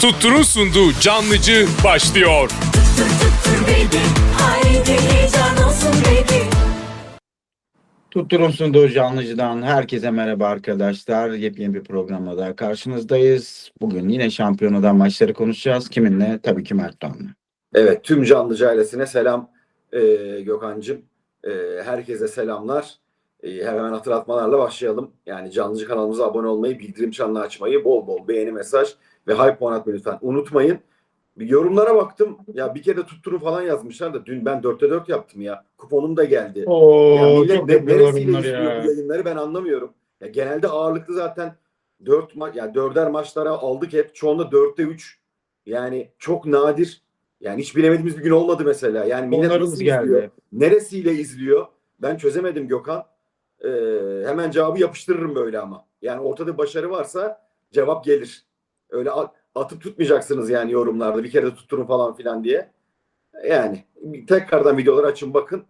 Tuttur'un sunduğu Canlıcı başlıyor. baby Haydi heyecan olsun baby Tutturun sunduğu canlıcıdan herkese merhaba arkadaşlar. Yepyeni bir programla daha karşınızdayız. Bugün yine şampiyonadan maçları konuşacağız. Kiminle? Tabii ki Mert Doğan'la. Evet tüm Canlıcı ailesine selam ee, Gökhan'cığım. Ee, herkese selamlar. Ee, hemen hatırlatmalarla başlayalım. Yani Canlıcı kanalımıza abone olmayı, bildirim çanını açmayı, bol bol beğeni mesaj ve hype puan atmayı lütfen unutmayın. Bir yorumlara baktım. Ya bir kere de tutturun falan yazmışlar da dün ben 4'te 4 yaptım ya. Kuponum da geldi. ya Oo, millet çok ne, neresiyle ya. bu yayınları ben anlamıyorum. Ya genelde ağırlıklı zaten 4 ma yani dörder maçlara aldık hep. Çoğunda 4'te 3. Yani çok nadir. Yani hiç bilemediğimiz bir gün olmadı mesela. Yani millet Onlarımız nasıl geldi. izliyor? Neresiyle izliyor? Ben çözemedim Gökhan. Ee, hemen cevabı yapıştırırım böyle ama. Yani ortada başarı varsa cevap gelir. Öyle atıp tutmayacaksınız yani yorumlarda bir kere de tutturun falan filan diye. Yani tekrardan videoları açın bakın.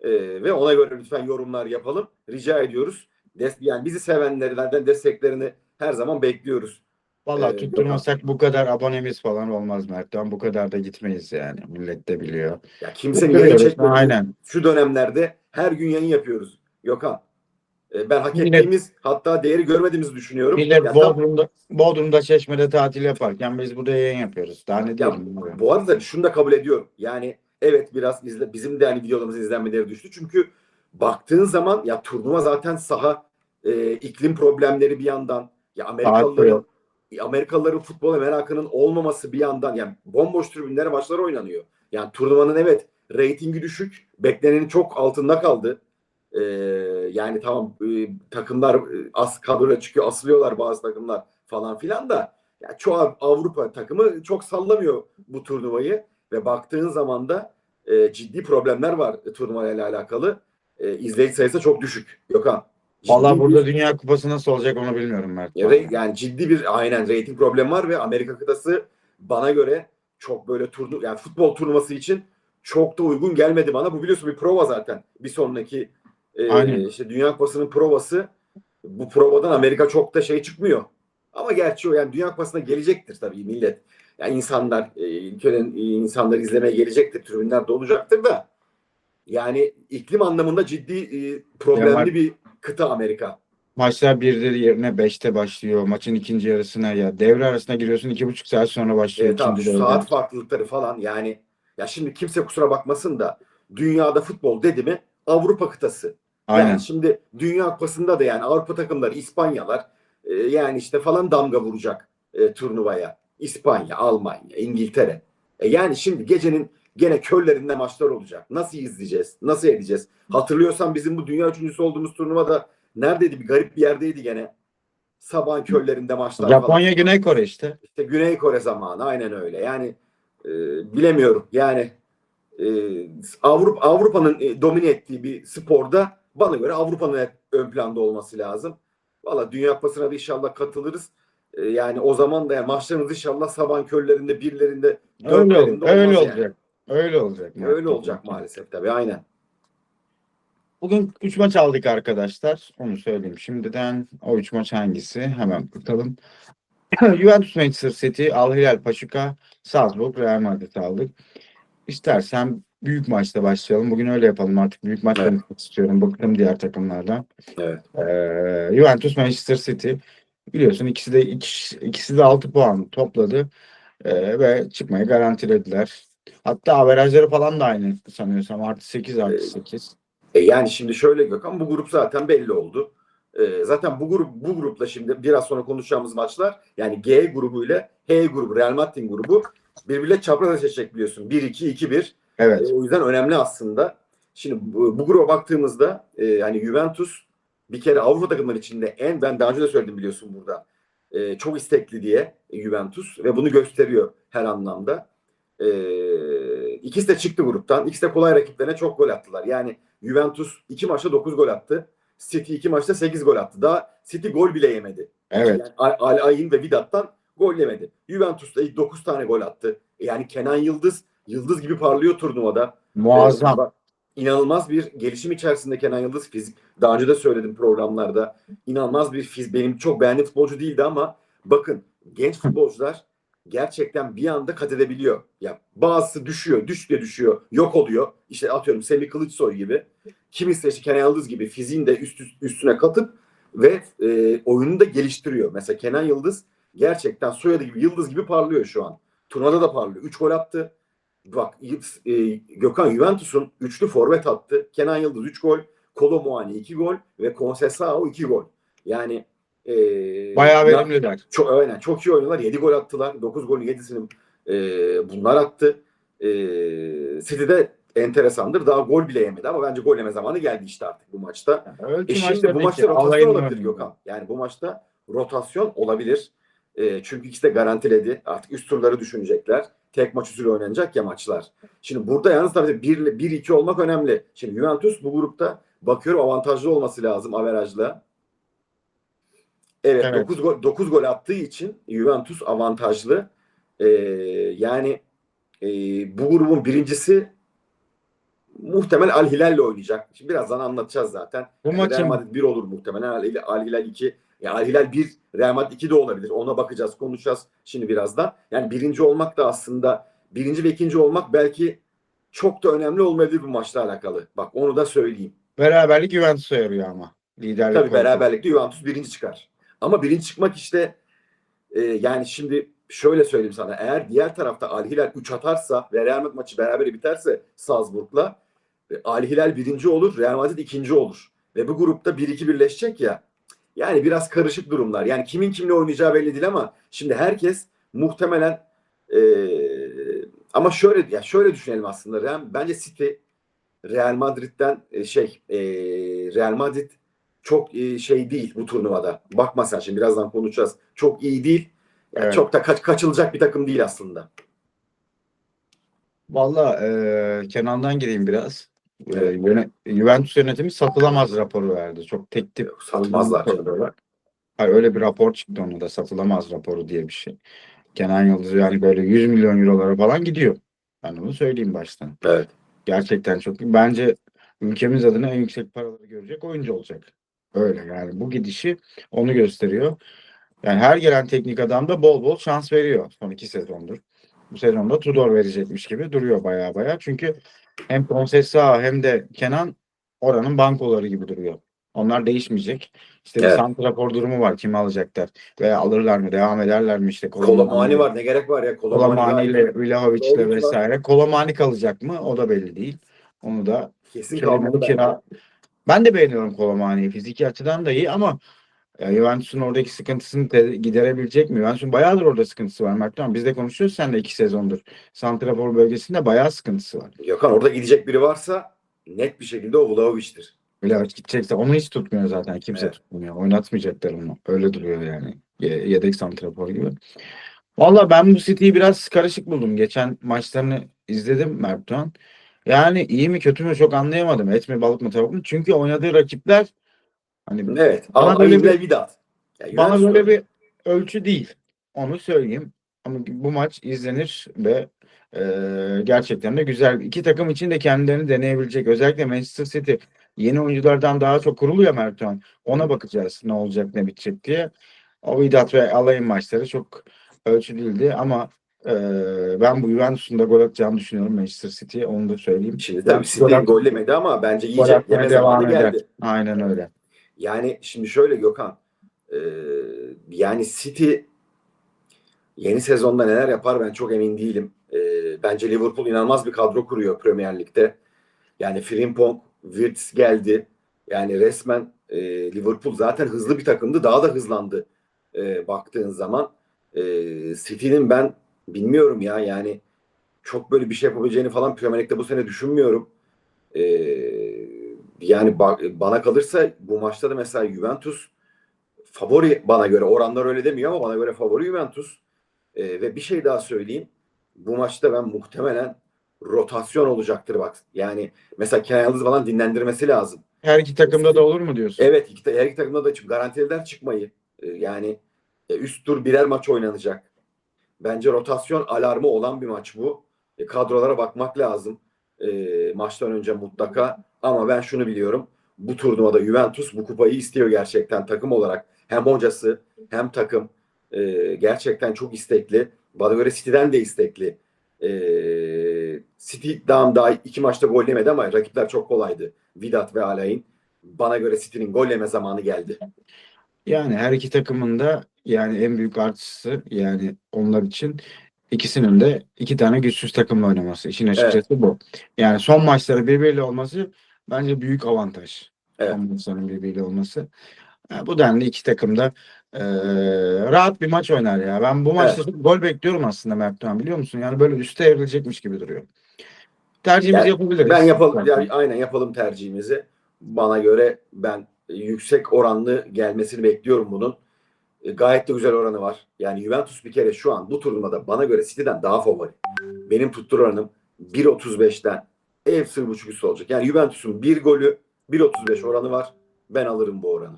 Ee, ve ona göre lütfen yorumlar yapalım. Rica ediyoruz. Des yani bizi sevenlerden desteklerini her zaman bekliyoruz. Valla Ee, tutturmasak bu kadar abonemiz falan olmaz Mert Doğan. Bu kadar da gitmeyiz yani. Millet de biliyor. Ya kimsenin yayın çekmediği Aynen. şu dönemlerde her gün yayın yapıyoruz. Gökhan. Ee, ben hak ettiğimiz hatta değeri görmediğimizi düşünüyorum. Millet Ya tam- Bodrum'da, Bodrum'da Çeşme'de tatil yaparken biz burada yayın yapıyoruz. Daha ne Ya, bu arada şunu da kabul ediyorum. Yani evet biraz izle, bizim de hani videolarımızın izlenmeleri düştü. Çünkü baktığın zaman ya turnuva zaten saha e, iklim problemleri bir yandan ya Amerikalıların yok. Amerikalıların futbola merakının olmaması bir yandan yani bomboş tribünlere maçlar oynanıyor. Yani turnuvanın evet reytingi düşük. Beklenenin çok altında kaldı. Ee, yani tamam e, takımlar e, az kadroya çıkıyor asılıyorlar bazı takımlar falan filan da ya çoğu Avrupa takımı çok sallamıyor bu turnuvayı ve baktığın zaman da e, ciddi problemler var turnuvayla alakalı. E, izleyici sayısı çok düşük. Gökhan. Valla bir- burada Dünya Kupası nasıl olacak onu bilmiyorum Mert. ya re- yani ciddi bir aynen reyting problemi var ve Amerika kıtası bana göre çok böyle turnu yani futbol turnuvası için çok da uygun gelmedi bana. Bu biliyorsun bir prova zaten. Bir sonraki e, Aynen. işte Dünya Kupası'nın provası. Bu provadan Amerika çok da şey çıkmıyor. Ama gerçi o yani Dünya Kupası'na gelecektir tabii millet. Yani insanlar e, ülkenin e, insanlar izlemeye gelecektir. Tribünler dolacaktır da. Yani iklim anlamında ciddi e, problemli var- bir kıta Amerika. Maçlar 1'de yerine 5'te başlıyor. Maçın ikinci yarısına ya devre arasına giriyorsun iki buçuk saat sonra başlıyor. Evet devre. saat farklılıkları falan yani ya şimdi kimse kusura bakmasın da dünyada futbol dedi mi Avrupa kıtası. Aynen. Yani şimdi Dünya Kupası'nda da yani Avrupa takımları İspanyalar e, yani işte falan damga vuracak e, turnuvaya. İspanya, Almanya, İngiltere. E, yani şimdi gecenin gene körlerinde maçlar olacak. Nasıl izleyeceğiz? Nasıl edeceğiz? Hatırlıyorsan bizim bu dünya üçüncüsü olduğumuz turnuvada neredeydi? Bir garip bir yerdeydi gene. Sabahın körlerinde maçlar falan. Japonya Güney Kore işte. İşte Güney Kore zamanı aynen öyle. Yani e, bilemiyorum. Yani e, Avrupa Avrupa'nın e, domine ettiği bir sporda bana göre Avrupa'nın ön planda olması lazım. Valla Dünya Kupası'na da inşallah katılırız. E, yani o zaman da yani maçlarımız inşallah sabahın körlerinde, birlerinde, Öyle, ol- öyle yani. olacak. Öyle olacak. Öyle olacak maalesef tabii aynen. Bugün 3 maç aldık arkadaşlar. Onu söyleyeyim şimdiden. O 3 maç hangisi? Hemen bakalım. Juventus Manchester City, Al Hilal Paşuka, Salzburg, Real Madrid aldık. İstersen büyük maçta başlayalım. Bugün öyle yapalım artık. Büyük maç Evet. istiyorum. Bıktım diğer takımlardan. Evet. Ee, Juventus Manchester City. Biliyorsun ikisi de ikisi, ikisi de 6 puan topladı. Ee, ve çıkmayı garantilediler. Hatta averajları falan da aynı sanıyorsam. Artı 8 artı Ee, 8. E yani şimdi şöyle Gökhan bu grup zaten belli oldu. E, zaten bu grup bu grupla şimdi biraz sonra konuşacağımız maçlar yani G grubu ile H grubu Real Madrid grubu birbiriyle çapraz eşleşecek biliyorsun. 1-2 2-1. Evet. E, o yüzden önemli aslında. Şimdi bu, bu gruba baktığımızda e, yani Juventus bir kere Avrupa takımları içinde en ben daha önce de söyledim biliyorsun burada. E, çok istekli diye e, Juventus ve bunu gösteriyor her anlamda. E, ikisi de çıktı gruptan. İkisi de kolay rakiplerine çok gol attılar. Yani Juventus iki maçta 9 gol attı. City iki maçta 8 gol attı. Daha City gol bile yemedi. Evet. Yani Al Ayn ve Vidat'tan gol yemedi. Juventus da 9 tane gol attı. Yani Kenan Yıldız yıldız gibi parlıyor turnuvada. Muazzam. Ee, inanılmaz bir gelişim içerisinde Kenan Yıldız fizik. Daha önce de söyledim programlarda. İnanılmaz bir fizik. Benim çok beğendiğim futbolcu değildi ama bakın genç futbolcular gerçekten bir anda kat edebiliyor. Ya bazısı düşüyor, düştüğü düşüyor, yok oluyor. İşte atıyorum Semih Kılıçsoy gibi. Kimisi işte Kenan Yıldız gibi fiziğini de üst, üst- üstüne katıp ve e, oyunu da geliştiriyor. Mesela Kenan Yıldız gerçekten soyadı gibi Yıldız gibi parlıyor şu an. Turnuvada da parlıyor. 3 gol attı. Bak e, Gökhan Juventus'un üçlü forvet attı. Kenan Yıldız 3 gol, Kolo Muani 2 gol ve Conceição 2 gol. Yani e, Bayağı ya- verimliler. çok aynen çok iyi oynuyorlar. 7 gol attılar. 9 golün 7'sini e, bunlar attı. E, City'de enteresandır. Daha gol bile yemedi ama bence gol yeme zamanı geldi işte artık bu maçta. Ölçü E şimdi bu maçta rotasyon alayını olabilir. Gökhan. Yani bu maçta rotasyon olabilir. E, çünkü ikisi de garantiledi. Artık üst turları düşünecekler. Tek maç usulü oynanacak ya maçlar. Şimdi burada yalnız tabii 1-2 olmak önemli. Şimdi Juventus bu grupta bakıyorum avantajlı olması lazım averajla. Evet, Evet. 9 gol 9 gol attığı için Juventus avantajlı. E, yani e, bu grubun birincisi muhtemel Al Hilal'le oynayacak. Şimdi birazdan anlatacağız zaten. Bu maçın Real Madrid 1 olur muhtemelen. Al Hilal 2. Ya Al Hilal 1, Real Madrid 2 de olabilir. Ona bakacağız, konuşacağız şimdi birazdan. Yani birinci olmak da aslında birinci ve ikinci olmak belki çok da önemli olmayabilir bu maçla alakalı. Bak onu da söyleyeyim. beraberlik Juventus'a yarıyor ama. Liderlik Tabii konusunda. beraberlikte Juventus birinci çıkar. Ama birinci çıkmak işte e, yani şimdi şöyle söyleyeyim sana. Eğer diğer tarafta Al Hilal 3 atarsa ve Real Madrid maçı berabere biterse Salzburg'la e, Al Hilal birinci olur, Real Madrid ikinci olur. Ve bu grupta 1-2 birleşecek ya. Yani biraz karışık durumlar. Yani kimin kimle oynayacağı belli değil ama şimdi herkes muhtemelen e, ama şöyle ya şöyle düşünelim aslında. Real, bence City Real Madrid'den e, şey e, Real Madrid çok e, şey değil bu turnuvada. Bakma sen şimdi birazdan konuşacağız. Çok iyi değil. Yani Evet. Çok da kaç, kaçılacak bir takım değil aslında. Valla e, Kenan'dan gireyim biraz. E, yöne- Juventus yönetimi satılamaz raporu verdi. Çok tek tip satmazlar. Hayır, öyle bir rapor çıktı ona da satılamaz raporu diye bir şey. Kenan Yıldız yani böyle 100 milyon eurolara falan gidiyor. Ben onu söyleyeyim baştan. Evet. Gerçekten çok. Bence ülkemiz adına en yüksek paraları görecek oyuncu olacak. Öyle yani bu gidişi onu gösteriyor. Yani her gelen teknik adam da bol bol şans veriyor son iki sezondur. Bu sezonda Tudor verecekmiş gibi duruyor baya baya. Çünkü hem Conceição hem de Kenan oranın bankoları gibi duruyor. Onlar değişmeyecek. İşte bir Evet. santrafor durumu var. Kimi alacaklar? Veya alırlar mı? Devam ederler mi? İşte Kolomani var. Ne gerek var ya? Kolomani, Kolomani ile Vlahovic ile vesaire. Kolomani kalacak mı? O da belli değil. Onu da Kesin kira. Ben de beğeniyorum Kolomani'yi. Fiziki açıdan da iyi ama ya Juventus'un oradaki sıkıntısını giderebilecek mi? Juventus'un bayağıdır orada sıkıntısı var Mert. Biz de konuşuyoruz. Sen de iki sezondur. Santrafor bölgesinde bayağı sıkıntısı var. Gökhan orada gidecek biri varsa net bir şekilde o Vlahovic'tir. Vlahovic gidecekse onu hiç tutmuyor zaten. Kimse Evet. tutmuyor. Oynatmayacaklar onu. Öyle duruyor yani. Ye- Yedek santrafor gibi. Valla ben bu City'yi biraz karışık buldum. Geçen maçlarını izledim Mertcan. Yani iyi mi kötü mü çok anlayamadım. Et mi balık mı tavuk mu? Çünkü oynadığı rakipler hani Evet. Bana böyle böyle Vidat. Ya Bana böyle bir ölçü değil. Onu söyleyeyim. Ama bu maç izlenir ve e, gerçekten de güzel. İki takım için de kendilerini deneyebilecek. Özellikle Manchester City yeni oyunculardan daha çok kuruluyor Mertcan. Ona bakacağız ne olacak ne bitecek diye. O Vedat ve Alay'ın maçları çok ölçü değildi ama e, ben bu Juventus'un da gol atacağını düşünüyorum Manchester City'ye. Onu da söyleyeyim. Şimdi tabii City gollemedi ama bence atmaya yeme zamanı eder. geldi. Aynen öyle. Yani şimdi şöyle Gökhan. e, yani City yeni sezonda neler yapar ben çok emin değilim. E, bence Liverpool inanılmaz bir kadro kuruyor Premier Lig'de. Yani Frimpong, Wirtz geldi. Yani resmen e, Liverpool zaten hızlı bir takımdı. Daha da hızlandı e, baktığın zaman. E, City'nin ben bilmiyorum ya yani çok böyle bir şey yapabileceğini falan Premier Lig'de bu sene düşünmüyorum. E, yani ba- bana kalırsa bu maçta da mesela Juventus favori bana göre. Oranlar öyle demiyor ama bana göre favori Juventus. E, ve bir şey daha söyleyeyim. Bu maçta ben muhtemelen rotasyon olacaktır bak. Yani mesela Kenan Yıldız falan dinlendirmesi lazım. Her iki takımda da olur mu diyorsun? Evet iki, her iki takımda da çünkü garantilediler çıkmayı. E, yani e, üst tur birer maç oynanacak. Bence rotasyon alarmı olan bir maç bu. E, kadrolara bakmak lazım. E, maçtan önce mutlaka. Ama ben şunu biliyorum. Bu turnuvada Juventus bu kupayı istiyor gerçekten takım olarak. Hem hocası hem takım. Ee, gerçekten çok istekli. Bana göre City'den de istekli. Ee, City daha daha iki maçta gol yemedi ama rakipler çok kolaydı. Vidat ve Alain. Bana göre City'nin gol yeme zamanı geldi. Yani her iki takımın da yani en büyük artısı yani onlar için ikisinin de iki tane güçsüz takımla oynaması. İşin açıkçası bu. Yani son maçları birbiriyle olması bence büyük avantaj. Evet. Maçların birbiriyle olması. Ha, bu denli iki takım da eee, rahat bir maç oynar ya. Ben bu maçta çok gol bekliyorum aslında Mert Doğan biliyor musun? Yani böyle üste evrilecekmiş gibi duruyor. Tercihimizi Yani yapabiliriz. Ben yapalım, yani aynen yapalım tercihimizi. Bana göre ben yüksek oranlı gelmesini bekliyorum bunun. E, Gayet de güzel oranı var. Yani Juventus bir kere şu an bu turnuvada bana göre City'den daha favori. Benim tuttur oranım 1.35'ten ev sır buçuk üstü olacak. Yani Juventus'un bir golü 1.35 oranı var. Ben alırım bu oranı.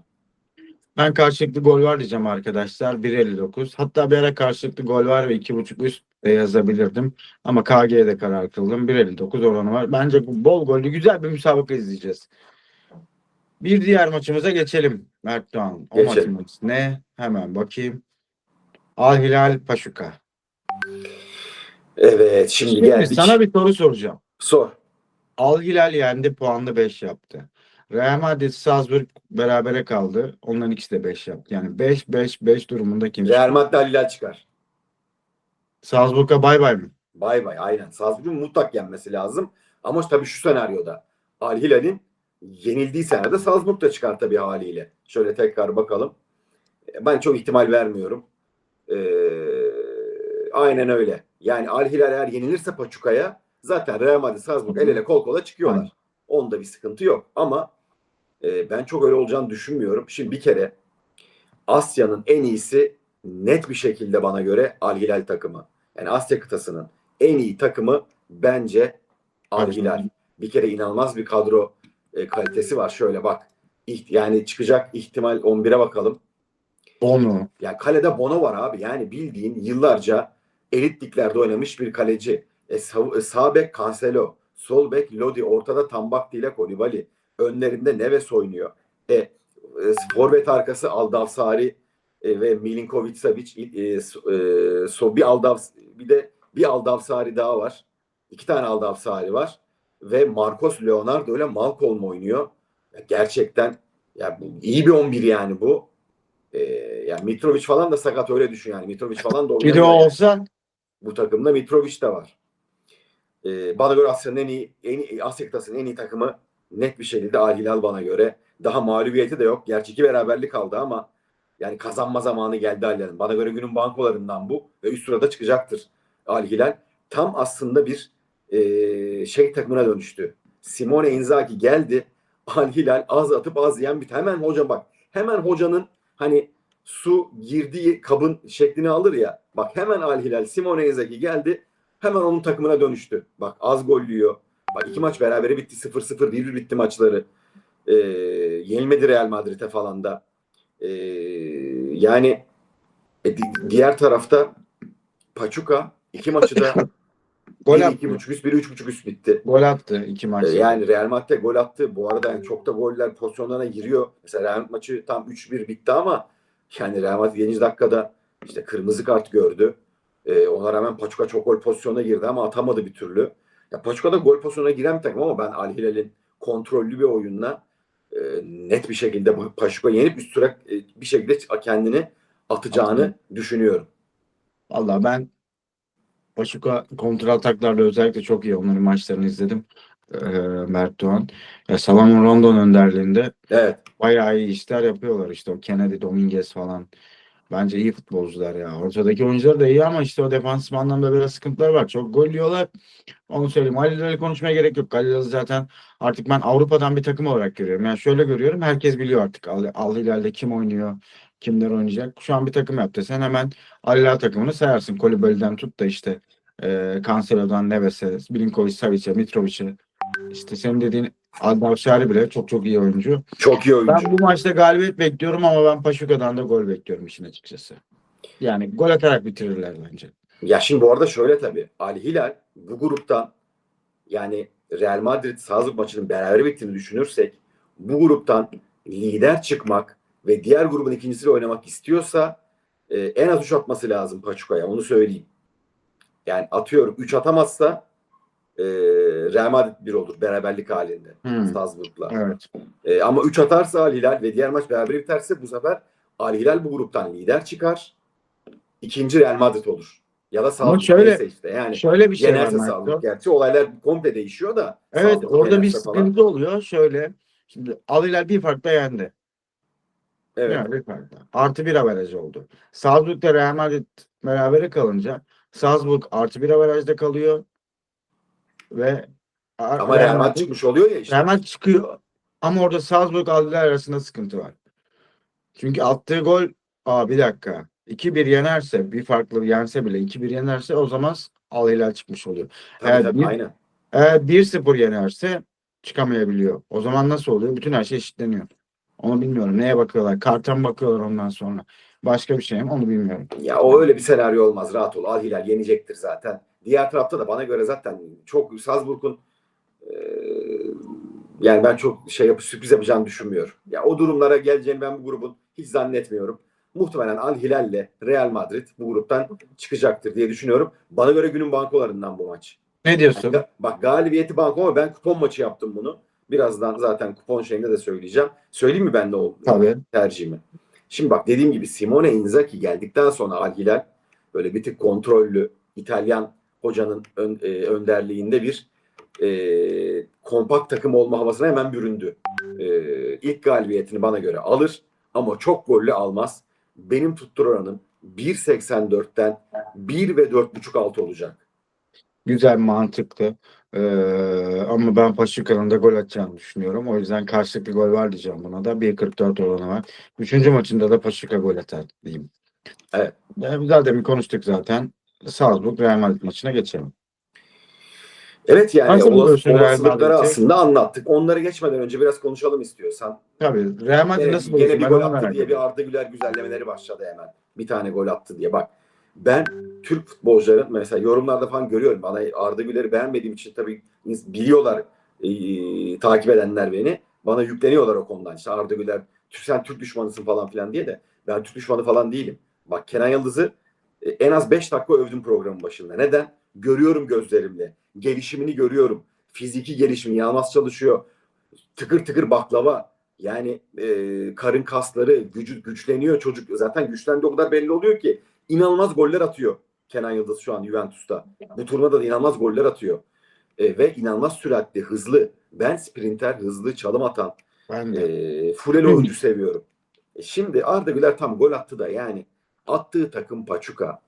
Ben karşılıklı gol var diyeceğim arkadaşlar. 1.59. Hatta bir ara karşılıklı gol var ve 2.5 üst de yazabilirdim. Ama KG'de karar kıldım. 1.59 oranı var. Bence bu bol gollü güzel bir müsabaka izleyeceğiz. Bir diğer maçımıza geçelim. Mert Doğan. O Geçelim. maçımız ne? Hemen bakayım. Al Hilal Paşuka. Evet şimdi, Şimdi geldik. sana bir soru soracağım. Sor. Al Hilal yendi. Puanlı 5 yaptı. Real Madrid Salzburg berabere kaldı. Onların ikisi de 5 yaptı. Yani 5-5-5 durumunda kim? Real Madrid Halilal çıkar. Salzburg'a bay bay mı? Bay bay aynen. Salzburg'un mutlak yenmesi lazım. Ama tabii şu senaryoda Al Hilal'in yenildiği senaryoda Salzburg da çıkar tabii haliyle. Şöyle tekrar bakalım. Ben çok ihtimal vermiyorum. Ee, aynen öyle. Yani Al Hilal eğer yenilirse Paçuka'ya zaten Real Madrid Salzburg el ele kol kola çıkıyorlar. Aynen. Onda bir sıkıntı yok. Ama e, ben çok öyle olacağını düşünmüyorum. Şimdi bir kere Asya'nın en iyisi net bir şekilde bana göre Al Hilal takımı. Yani Asya kıtasının en iyi takımı bence Al Hilal. Bir kere inanılmaz bir kadro e, kalitesi var. Şöyle bak. Yani çıkacak ihtimal 11'e bakalım. Onu. Yani kalede Bono var abi. Yani bildiğin yıllarca elit liglerde oynamış bir kaleci. E, sağ, e, sağ bek Cancelo. Sol bek Lodi. Ortada Tambakti ile Kolibali. Önlerinde Neves oynuyor. E, e, forvet arkası Aldavsari e, ve Milinkovic Savic. E, so- e, so, bir Aldav bir de bir Aldavsari daha var. İki tane Aldavsari var. Ve Marcos Leonardo ile Malcolm oynuyor. Ya gerçekten ya bu, iyi bir 11 yani bu. Ee, yani Mitrovic falan da sakat öyle düşün yani. Mitrovic falan da Bir de o oynamıyor. olsa Bu takımda Mitrovic de var. Ee, bana göre Asya'nın en iyi, en Asya kıtasının en iyi takımı net bir şekilde Al Hilal bana göre. Daha mağlubiyeti de yok. Gerçi iki beraberlik kaldı ama yani kazanma zamanı geldi Al Hilal'in. Bana göre günün bankolarından bu ve üst sırada çıkacaktır Al Hilal. Tam aslında bir e, şey takımına dönüştü. Simone Inzaghi geldi. Al Hilal az atıp az yiyen bir hemen hoca bak. Hemen hocanın hani su girdiği kabın şeklini alır ya. Bak hemen Al Hilal Simone Inzaghi geldi. Hemen onun takımına dönüştü. Bak az gol yiyor. Bak iki maç berabere bitti. 0-0 1-1 bitti maçları. Ee, yenilmedi Real Madrid'e falan da. Ee, yani e, di- diğer tarafta Pachuca iki maçı da gol attı. iki buçuk üst, biri üç buçuk üst bitti. Gol attı iki Ee, maçta. Yani Real Madrid gol attı. Bu arada yani çok da goller pozisyonlarına giriyor. Mesela Real Madrid maçı tam 3-1 bitti ama yani Real Madrid 7. dakikada işte kırmızı kart gördü. Ee, ona rağmen Pachuca çok gol pozisyonuna girdi ama atamadı bir türlü. Ya Pachuca da gol pozisyonuna giren bir takım ama ben Al Hilal'in kontrollü bir oyunla e, net bir şekilde Pachuca yenip üst tura e, bir şekilde kendini atacağını düşünüyorum. Valla ben Paşuka kontra ataklarla özellikle çok iyi onların maçlarını izledim. Ee, Mert Doğan. Ya Salomon Rondon önderliğinde Evet. bayağı iyi işler yapıyorlar işte o Kennedy Dominguez falan. Bence iyi futbolcular ya. Ortadaki oyuncular da iyi ama işte o defansmandan da biraz sıkıntılar var. Çok gol yiyorlar. Onu söyleyeyim. Halil'le konuşmaya gerek yok. Halil zaten artık ben Avrupa'dan bir takım olarak görüyorum. Yani şöyle görüyorum. Herkes biliyor artık Al, Al Hilal'de kim oynuyor, kimler oynayacak. Şu an bir takım yaptı. Sen hemen Al takımını sayarsın. Kolibali'den tut da işte e, Cancelo'dan Neves'e, Milinkovic, Savic'e, Mitrovic'e. İşte senin dediğin Aldavşari bile çok çok iyi oyuncu. Çok iyi oyuncu. Ben bu maçta galibiyet bekliyorum ama ben Paşuka'dan da gol bekliyorum işin açıkçası. Yani gol atarak bitirirler bence. Ya şimdi bu arada şöyle tabii. Al Hilal bu gruptan yani Real Madrid Salzburg maçının beraber bittiğini düşünürsek bu gruptan lider çıkmak ve diğer grubun ikincisiyle oynamak istiyorsa e, en az 3 atması lazım Paçuka'ya onu söyleyeyim. Yani atıyorum 3 atamazsa e, Real Madrid 1 olur beraberlik halinde Hmm. Strasbourg'la. Evet. E, ama 3 atarsa Al Hilal ve diğer maç beraber biterse bu sefer Al Hilal bu gruptan lider çıkar. İkinci Real Madrid olur. Ya da Salzburg şöyle- işte. Yani Şöyle bir şey var yenerse Mert. Salzburg. Gerçi olaylar komple değişiyor da. Evet Salzburg orada bir yenerse falan. sıkıntı oluyor. Şöyle. Şimdi Al Hilal bir farkla yendi. Evet. Yani bir farkla. Artı bir averaj oldu. Salzburg'da Real Madrid berabere kalınca Salzburg artı bir averajda kalıyor. Ve Ama Real Madrid çıkmış oluyor ya işte. Real Madrid çıkıyor. Ama orada Salzburg Al Hilal arasında sıkıntı var. Çünkü attığı gol aa bir dakika 2-1 yenerse bir farklı yense bile 2-1 yenerse o zaman Al Hilal çıkmış oluyor. Tabii, Evet, tabii, bir- aynen. Eğer 1-0 yenerse çıkamayabiliyor. O zaman nasıl oluyor? Bütün her şey eşitleniyor. Onu bilmiyorum. Neye bakıyorlar? Karta mı bakıyorlar ondan sonra? Başka bir şey mi? Onu bilmiyorum. Ya o öyle bir senaryo olmaz. Rahat ol. Al Hilal yenecektir zaten. Diğer tarafta da bana göre zaten çok Salzburg'un e, yani ben çok şey yapıp sürpriz yapacağını düşünmüyorum. Ya o durumlara geleceğini ben bu grubun hiç zannetmiyorum. Muhtemelen Al Hilal ile Real Madrid bu gruptan çıkacaktır diye düşünüyorum. Bana göre günün bankolarından bu maç. Ne diyorsun? Ga- Bak galibiyeti banko ama ben kupon maçı yaptım bunu. Birazdan zaten kupon şeyinde de söyleyeceğim. Söyleyeyim mi ben de o Tabii. tercihimi? Şimdi bak dediğim gibi Simone Inzaghi geldikten sonra Al Hilal böyle bir tık kontrollü İtalyan hocanın ön- e, önderliğinde bir e, kompakt takım olma havasına hemen büründü. E, ilk galibiyetini bana göre alır ama çok gollü almaz. Benim tutturanım 1.84'ten 1 ve 4.5 altı olacak. Güzel, mantıklı. Ee, ama ben Paşuka'nın da gol atacağını düşünüyorum. O yüzden karşılıklı gol var diyeceğim buna da. 1.44 oranı var. Üçüncü maçında da Paşuka gol atar diyeyim. Evet. Ee, Zaten bir konuştuk zaten. Salzburg Real Madrid maçına geçelim. Evet yani Nasıl olasılıkları aslında anlattık. Onları geçmeden önce biraz konuşalım istiyorsan. Tabii. Real Madrid Gene, nasıl gene buluyorsun? bir gol attı diye bir Arda Güler güzellemeleri başladı hemen. Bir tane gol attı diye. Bak ben Türk futbolcuların mesela yorumlarda falan görüyorum. Bana Arda Güler'i beğenmediğim için tabii biliyorlar e, takip edenler beni. Bana yükleniyorlar o konudan. İşte Arda Güler "Türk- sen Türk düşmanısın falan filan diye de ben Türk düşmanı falan değilim. Bak Kenan Yıldız'ı e, en az 5 dakika övdüm programın başında. Neden? Görüyorum gözlerimle. Gelişimini görüyorum. Fiziki gelişimi inanılmaz çalışıyor. Tıkır tıkır baklava. Yani e, karın kasları gücü güçleniyor çocuk. Zaten güçlendi o kadar belli oluyor ki inanılmaz goller atıyor Kenan Yıldız şu an Juventus'ta. Bu turnuvada da inanılmaz goller atıyor. E, ve inanılmaz süratli, hızlı. Ben sprinter, hızlı, çalım atan, Ben de. e, fuleli oyuncu seviyorum. E, şimdi Arda Güler tam gol attı da yani attığı takım Paçuka.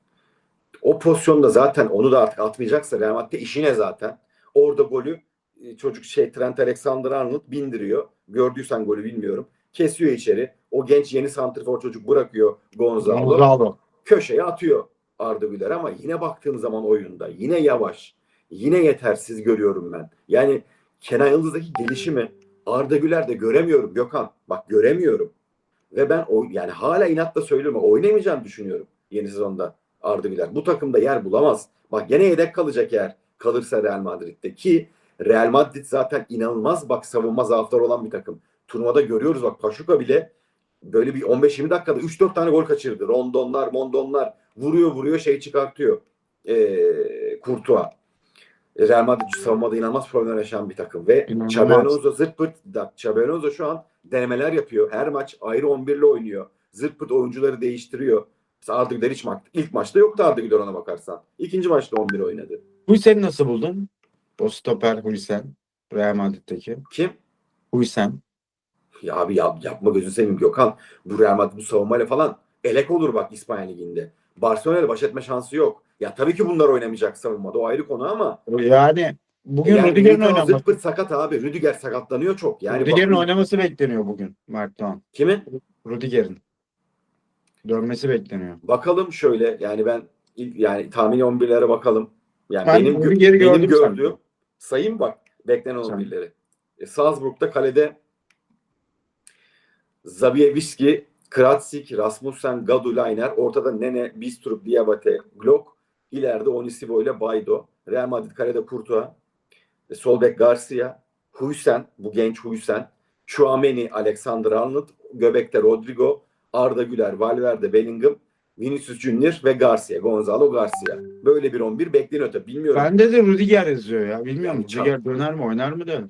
O pozisyonda zaten onu da artık atmayacaksa Real Madrid'de işi ne zaten? Orada golü e, çocuk şey Trent Alexander-Arnold bindiriyor. Gördüysen golü bilmiyorum. Kesiyor içeri. O genç yeni santrfor çocuk bırakıyor Gonzalo. Gonzalo. Köşeye atıyor Arda Güler ama yine baktığın zaman oyunda yine yavaş. Yine yetersiz görüyorum ben. Yani Kenan Yıldız'daki gelişimi Arda Güler'de göremiyorum Gökhan. Bak göremiyorum. Ve ben o yani hala inatla söylüyorum. Oynamayacağını düşünüyorum yeni sezonda Arda Güler. Bu takımda yer bulamaz. Bak gene yedek kalacak yer kalırsa Real Madrid'de ki Real Madrid zaten inanılmaz bak savunma zaafları olan bir takım. Turnuvada görüyoruz bak Paşuka bile böyle bir 15-20 dakikada 3-4 tane gol kaçırdı. Rondonlar, mondonlar vuruyor vuruyor şey çıkartıyor. Ee, Kurtuğa. Real Madrid savunmada inanılmaz problem yaşayan bir takım ve. Xabi Alonso zırt pırt Alonso şu an denemeler yapıyor. Her maç ayrı 11 ile oynuyor. Zırt pırt oyuncuları değiştiriyor. Mesela Arda Güler hiç maç, ilk maçta yoktu Arda Güler ona bakarsan. İkinci maçta 11 oynadı. Huysen'i nasıl buldun? O stoper Huysen. Real Madrid'deki. Kim? Huysen. Ya abi yap, yapma gözünü seveyim Gökhan. Bu Real Madrid bu savunmayla falan elek olur bak İspanya Ligi'nde. Barcelona'yla baş etme şansı yok. Ya tabii ki bunlar oynamayacak savunmada. O ayrı konu ama Yani bugün yani Rüdiger'in oynaması. zırt pırt sakat abi. Rüdiger sakatlanıyor çok. Yani Rüdiger'in oynaması bekleniyor bugün. Mert Doğan. Kimi? Rüdiger'in. Dönmesi bekleniyor. Bakalım şöyle yani ben yani tahmini 11'lere bakalım. Yani Ben benim, gö- Rüdiger'i benim gördüğüm sanki. sayayım bak beklenen Sen. 11'leri. E, Salzburg'da kalede Zabiewiski, Kratsik, Rasmussen, Gadu, Leiner. Ortada Nene, Bistrup, Diabate, Glock. İleride Onisivo ile Baydo. Real Madrid kalede Courtois. E, sol bek Garcia. Huysen, bu genç Huysen. Chouameni, Alexander Arnold. Göbekte Rodrigo. Arda Güler, Valverde, Bellingham. Vinicius Junior ve Garcia, Gonzalo Garcia. Böyle bir 11 bekleniyor tabii. Bilmiyorum. Bende de Rudiger yazıyor ya. Bilmiyorum. Yani Rudiger döner mi oynar mı da.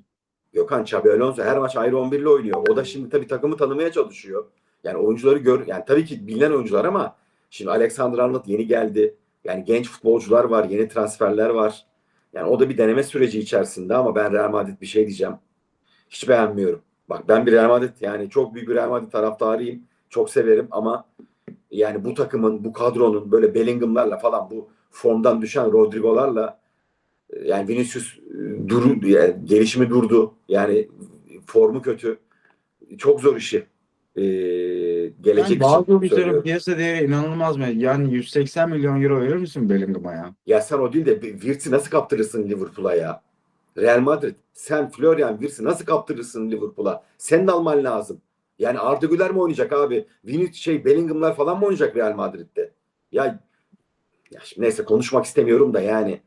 Gökhan Xabi Alonso her maç ayrı 11 ile oynuyor. O da şimdi tabii takımı tanımaya çalışıyor. Yani oyuncuları gör yani tabii ki bilinen oyuncular ama şimdi Alexander Arnold yeni geldi. Yani genç futbolcular var, yeni transferler var. Yani o da bir deneme süreci içerisinde ama ben Real Madrid bir şey diyeceğim. Hiç beğenmiyorum. Bak ben bir Real Madrid yani çok büyük bir Real Madrid taraftarıyım. Çok severim ama yani bu takımın, bu kadronun böyle Bellingham'larla falan bu formdan düşen Rodrigo'larla e, yani Vinicius e, duru, yani gelişimi durdu. Yani formu kötü. Çok zor işi. Ee, gelecek Yani bazı oyuncuların piyasa değeri inanılmaz mı? Yani 180 milyon euro verir misin Bellingham'a ya? Ya sen o değil de Wirtz'i nasıl kaptırırsın Liverpool'a ya? Real Madrid. Sen Florian Wirtz'i nasıl kaptırırsın Liverpool'a? Senin de alman lazım. Yani Arda Güler mi oynayacak abi? Vinicius şey Bellingham'lar falan mı oynayacak Real Madrid'de? Ya, ya şimdi neyse konuşmak istemiyorum da yani.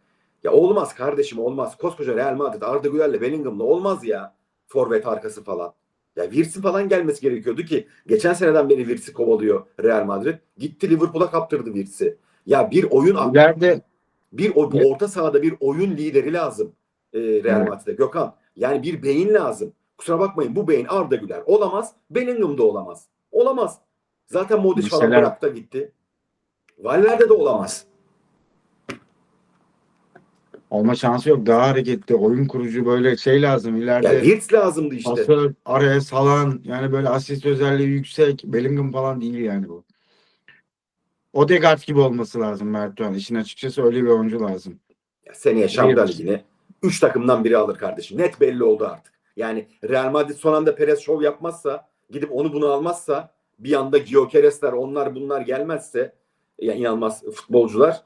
Ya olmaz kardeşim olmaz. Koskoca Real Madrid Arda Güler'le Bellingham'la olmaz ya. Forvet arkası falan. Ya Wirtz'in falan gelmesi gerekiyordu ki geçen seneden beri Wirtz'i kovalıyor Real Madrid. Gitti Liverpool'a kaptırdı Wirtz'i. Ya bir oyun İleride bir o- orta sahada bir oyun lideri lazım e, Real Evet. Madrid'de. Gökhan yani bir beyin lazım. Kusura bakmayın bu beyin Arda Güler olamaz. Bellingham da olamaz. Olamaz. Zaten Modric falan Mesela- bıraktı gitti. Valverde de olamaz. Olma şansı yok. Daha hareketli, oyun kurucu böyle şey lazım. İleride Yani Wirtz lazımdı işte. pasör, araya salan yani böyle asist özelliği yüksek. Bellingham falan değil yani bu. Odegaard gibi olması lazım Mertcan. İşin açıkçası öyle bir oyuncu lazım. Ya seneye Şampiyonlar Wirtz. Ligi'ni 3 takımdan biri alır kardeşim. Net belli oldu artık. Yani Real Madrid son anda Perez şov yapmazsa gidip onu bunu almazsa bir anda Gyökeresler onlar bunlar gelmezse ya inanılmaz futbolcular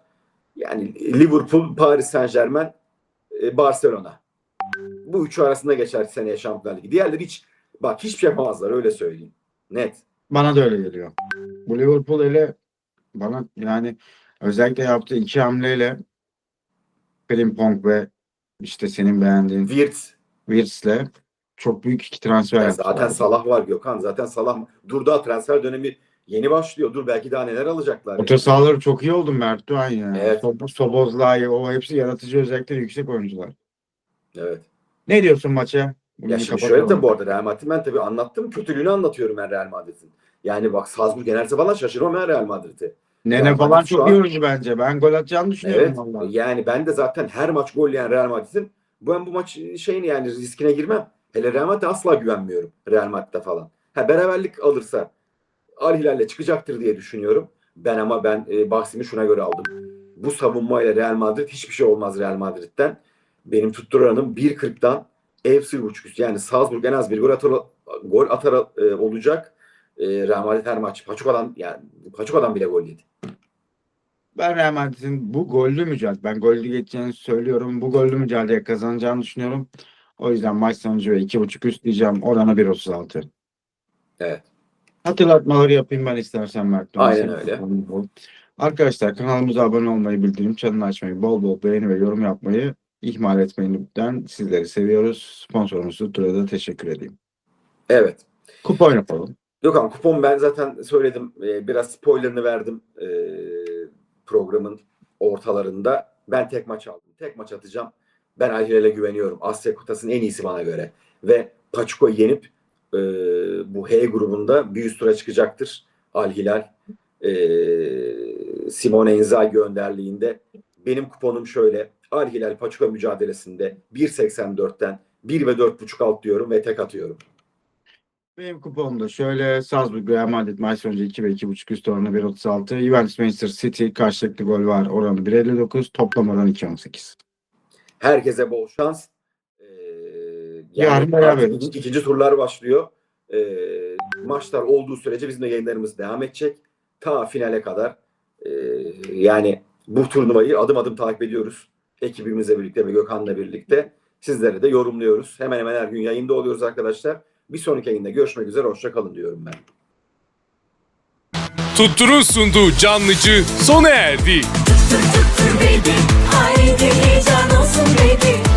yani Liverpool, Paris Saint Germain, e, Barcelona. Bu üçü arasında geçer seneye Şampiyonlar Ligi. Diğerleri hiç bak hiçbir şey yapamazlar öyle söyleyeyim. Net. Bana da öyle geliyor. Bu Liverpool ile bana yani özellikle yaptığı iki hamleyle Frimpong ve işte senin beğendiğin Wirtz. Wirtz'le çok büyük iki transfer Ya yaptılar. zaten Salah var Gökhan. Zaten Salah dur daha transfer dönemi yeni başlıyor. Dur belki daha neler alacaklar. Orta sahaları çok iyi oldu Mert Doğan ya. Evet. Sob- Sobozlay, o hepsi yaratıcı özellikleri yüksek oyuncular. Evet. Ne diyorsun maça? Bugün Ya şimdi şöyle de bu arada Real Madrid ben tabii anlattım. Kötülüğünü anlatıyorum ben Real Madrid'in. Yani bak Salzburg yenerse falan şaşırmam ben Real Madrid'i. Nene Real falan Madrid çok an- iyi oyuncu bence. Ben gol atacağını düşünüyorum Evet. vallahi. Yani ben de zaten her maç gol yiyen Real Madrid'in ben bu maç şeyini yani riskine girmem. Hele Real Madrid'e asla güvenmiyorum. Real Madrid'de falan. Ha beraberlik alırsa Al Hilal'le çıkacaktır diye düşünüyorum. Ben ama ben e, bahsimi şuna göre aldım. Bu savunmayla Real Madrid hiçbir şey olmaz Real Madrid'den. Benim tutturanım 1.40'dan ev 0.5 üstü. Yani Salzburg en az bir gol atar, gol atar e, olacak. E, Real Madrid her maç Paçuka'dan yani Paçuka'dan bile gol yedi. Ben Real Madrid'in bu gollü mücadele, ben gollü geçeceğini söylüyorum. Bu gollü mücadeleye kazanacağını düşünüyorum. O yüzden maç sonucu ve 2.5 üst diyeceğim. Oranı 1.36. Evet. Hatırlatmaları yapayım ben istersen Mert. Aynen öyle. Arkadaşlar kanalımıza abone olmayı, bildirim çanını açmayı, bol bol beğeni ve yorum yapmayı ihmal etmeyin lütfen. Sizleri seviyoruz. Sponsorumuz Tuttur'a da teşekkür edeyim. Evet. Kupon yapalım. Gökhan kupon ben zaten söyledim. Ee, biraz spoilerını verdim ee, programın ortalarında. Ben tek maç aldım. Tek maç atacağım. Ben Al güveniyorum. Asya kutasının en iyisi bana göre. Ve Paçuko'yu yenip ee, bu H grubunda bir üst tura çıkacaktır. Al Hilal ee, Simone Inzaghi önderliğinde. Benim kuponum şöyle. Al Hilal Paçuko mücadelesinde 1.84'ten 1 ve 4.5 alt diyorum ve tek atıyorum. Benim kuponum da şöyle. Salzburg Real Madrid maç sonucu 2 ve 2.5 üst oranı 1.36. Juventus Manchester City karşılıklı gol var. Oranı 1.59. Toplam oran 2.18. Herkese bol şans. Ee, Yarın yani beraberiz. artık ikinci, ikinci turlar başlıyor. Ee, maçlar olduğu sürece bizim de yayınlarımız devam edecek. Ta finale kadar. Ee, yani bu turnuvayı adım adım takip ediyoruz. Ekibimizle birlikte ve Gökhan'la birlikte. Sizlere de yorumluyoruz. Hemen hemen her gün yayında oluyoruz arkadaşlar. Bir sonraki yayında görüşmek üzere. Hoşçakalın diyorum ben. Tuttur'un sunduğu canlıcı sona erdi. Tuttur tuttur baby Haydi heyecan olsun baby